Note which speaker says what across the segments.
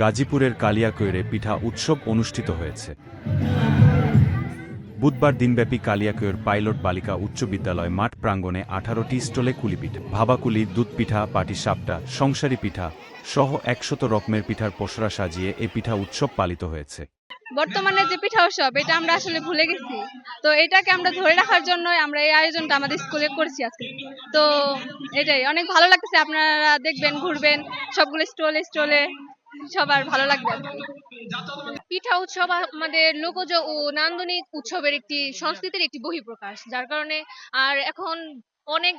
Speaker 1: গাজীপুরের কালিয়াকৈরে পিঠা উৎসব অনুষ্ঠিত হয়েছে। বুধবার দিনব্যাপী কালিয়াকৈর পাইলট বালিকা উচ্চ বিদ্যালয় মাঠ প্রাঙ্গণে আঠারোটি স্টলে কুলিপিঠা, ভাবাকুলি দুধ পিঠা পাটিসাপটা, সংসারী পিঠা সহ একশত রকমের পিঠার পসরা সাজিয়ে এ পিঠা উৎসব পালিত হয়েছে।
Speaker 2: বর্তমানে যে পিঠা উৎসব, এটা আমরা আসলে ভুলে গেছি। তো এটাকে আমরা ধরে রাখার জন্য আমরা এই আয়োজনটা আমাদের স্কুলে করছি আজকে। তো এটাই, অনেক ভালো লাগতেছে, আপনারা দেখবেন, ঘুরবেন, সবগুলো স্টলে স্টলে। সবার ভালো লাগবে
Speaker 3: পিঠা উৎসব আমাদের লোকজ ও নান্দনিক উৎসবের একটি সংস্কৃতির একটি বহিঃপ্রকাশ, যার কারণে আর এখন অনেক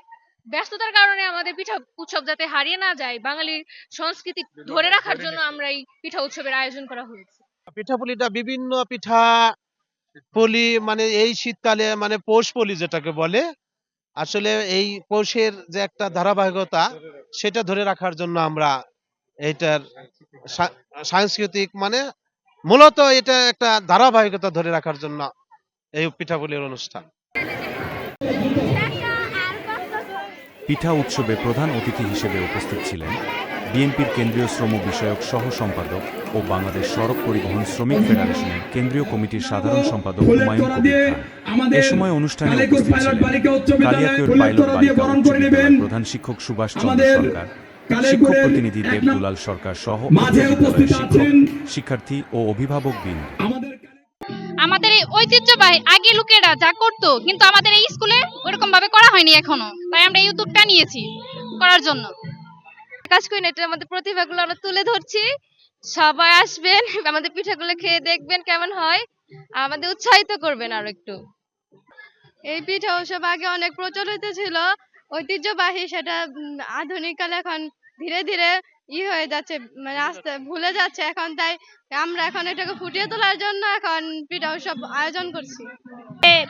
Speaker 3: ব্যস্ততার কারণে আমাদের পিঠা উৎসব যাতে হারিয়ে না যায়, বাঙালির সংস্কৃতি ধরে রাখার জন্য আমরা এই পিঠা উৎসবের আয়োজন করা হয়েছে।
Speaker 4: পিঠাপুলিটা বিভিন্ন পিঠা পলি মানে এই শীতকালে মানে পৌষ পলি যেটাকে বলে, আসলে এই পৌষের যে একটা ধারাবাহিকতা, সেটা ধরে রাখার জন্য আমরা এইটার সা- সাংস্কৃতিক মানে মূলত এটা একটা ধারাবাহিকতা ধরে রাখার জন্য এই পিঠাপুলির অনুষ্ঠান।
Speaker 1: পিঠা উৎসবে প্রধান অতিথি হিসেবে উপস্থিত ছিলেন বিএনপির কেন্দ্রীয় শ্রম বিষয়ক সহ সম্পাদক ও বাংলাদেশ সড়ক পরিবহন শ্রমিক ফেডারেশনের কেন্দ্রীয় কমিটির সাধারণ সম্পাদক হুমায়ুন এ সময় অনুষ্ঠানে উপস্থিত ছিলেন প্রধান শিক্ষক সুভাষ চন্দ্র সরকার শিক্ষক প্রতিনিধি দেব দুলাল সরকার সহ শিক্ষক শিক্ষার্থী ও অভিভাবক
Speaker 5: আমাদের
Speaker 6: আমাদের এই ঐতিহ্যবাহী আগে লোকেরা যা করতো কিন্তু আমাদের এই স্কুলে ওরকম ভাবে করা হয়নি এখনও। তাই আমরা এই উদ্যোগটা নিয়েছি করার জন্য।
Speaker 2: কাজ করি না এটা আমাদের প্রতিভাগুলো আমরা তুলে ধরছি। সবাই আসবেন আমাদের পিঠাগুলো খেয়ে দেখবেন কেমন হয়। আমাদের উৎসাহিত করবেন আরও একটু। এই পিঠা উৎসব আগে অনেক প্রচলিত ছিল। ঐতিহ্যবাহী সেটা উম, আধুনিক কালে এখন ধীরে ধীরে ই হয়ে যাচ্ছে মানে আস্তে ভুলে যাচ্ছে। এখন তাই আমরা এখন এটাকে ফুটিয়ে তোলার জন্য এখন পিঠা উৎসব আয়োজন করছি।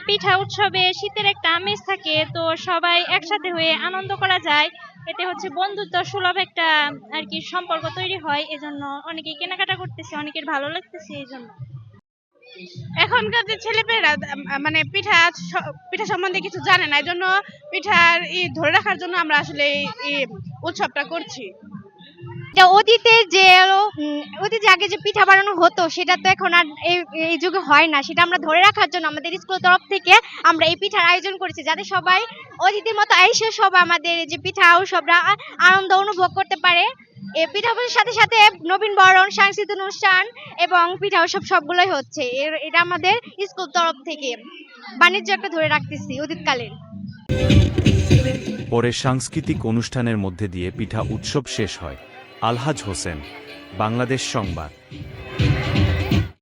Speaker 7: পিঠা উৎসবে শীতের একটা আমেজ থাকে তো সবাই একসাথে হয়ে আনন্দ করা যায়। এতে হচ্ছে বন্ধুত্ব সুলভ একটা আর কি সম্পর্ক তৈরি হয়। এজন্য অনেকেই কেনাকাটা করতেছে অনেকের ভালো লাগতেছে এই জন্য
Speaker 2: এখনকার যে মানে পিঠা পিঠা সম্বন্ধে কিছু জানে না এই জন্য পিঠার ই ধরে রাখার জন্য আমরা আসলে এই উৎসবটা করছি।
Speaker 6: অতীতে যে আগে যে পিঠা বানানো হতো, সেটা তো এখন আর এই যুগে হয় না। সেটা আমরা ধরে রাখার জন্য আমাদের স্কুল তরফ থেকে আমরা এই পিঠার আয়োজন করেছি, যাতে সবাই অতীতের মতো এসে সব আমাদের যে পিঠা উৎসবরা আ- আনন্দ অনুভব করতে পারে। এই পিঠা উৎসবের সাথে সাথে নবীন বরণ, সাংস্কৃতিক অনুষ্ঠান এবং পিঠা উৎসব সবগুলোই হচ্ছে। এটা আমাদের স্কুল তরফ থেকে বাণিজ্য একটা ধরে রাখতেছি অতীতকালের
Speaker 1: পরে সাংস্কৃতিক অনুষ্ঠানের মধ্যে দিয়ে পিঠা উৎসব শেষ হয়। আলহাজ হোসেন, বাংলাদেশ সংবাদ।